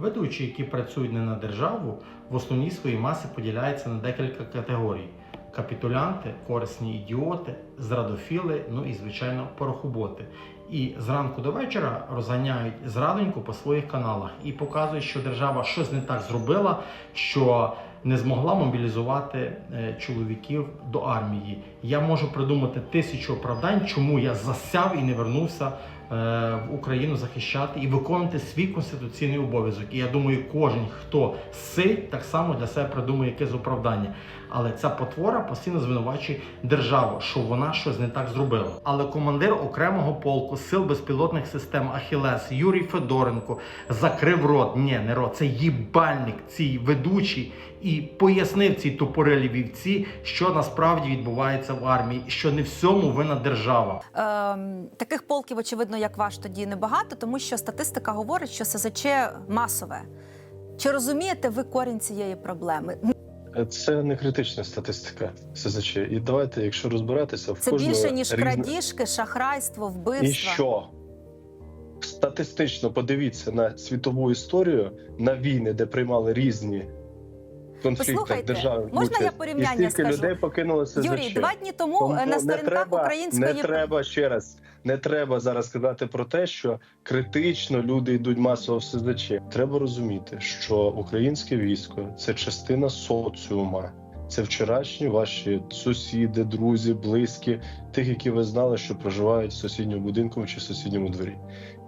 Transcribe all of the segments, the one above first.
Ведучі, які працюють не на державу, в основній своїй масі поділяються на декілька категорій: капітулянти, корисні ідіоти, зрадофіли, ну і звичайно порохоботи. І зранку до вечора розганяють зрадоньку по своїх каналах і показують, що держава щось не так зробила, що не змогла мобілізувати е, чоловіків до армії. Я можу придумати тисячу оправдань, чому я засяв і не вернувся в Україну захищати і виконувати свій конституційний обов'язок. І я думаю, кожен, хто сить, так само для себе придумує якесь оправдання. Але ця потвора постійно звинувачує державу, що вона щось не так зробила. Але командир окремого полку сил безпілотних систем Ахілес Юрій Федоренко закрив рот. Ні, не рот, це їбальник, цій ведучий, і пояснив цій тупорилі вівці, що насправді відбувається в армії, що не всьому винна держава. Ем, таких полків, очевидно, як ваш тоді небагато, тому що статистика говорить, що СЗЧ масове. Чи розумієте ви корінь цієї проблеми? Це не критична статистика СЗЧ. І давайте, якщо розбиратися, в Це кожного більше ніж різне- крадіжки, шахрайство, вбивства. І що? Статистично подивіться на світову історію, на війни, де приймали різні конфлікти держави. можна я порівняння скажу? людей покинули СЗЧ. Юрій, два дні тому, Тому на сторінках треба, української не треба ще раз. Не треба зараз сказати про те, що критично люди йдуть масово в СЗЧ. Треба розуміти, що українське військо це частина соціума. Це вчорашні ваші сусіди, друзі, близькі, тих, які ви знали, що проживають в сусідньому будинку чи сусідньому дворі.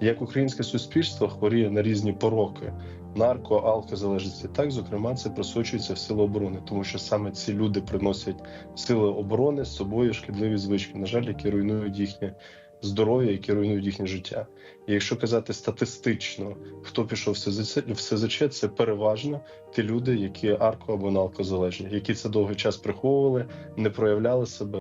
Як українське суспільство хворіє на різні пороки, нарко, алкозалежності, так зокрема це просочується в сили оборони, тому що саме ці люди приносять в сили оборони з собою шкідливі звички, на жаль, які руйнують їхнє здоров'я, які руйнують їхнє життя. І якщо казати статистично, хто пішов в СЗЧ, це переважно ті люди, які арко або налкозалежні, які це довгий час приховували, не проявляли себе.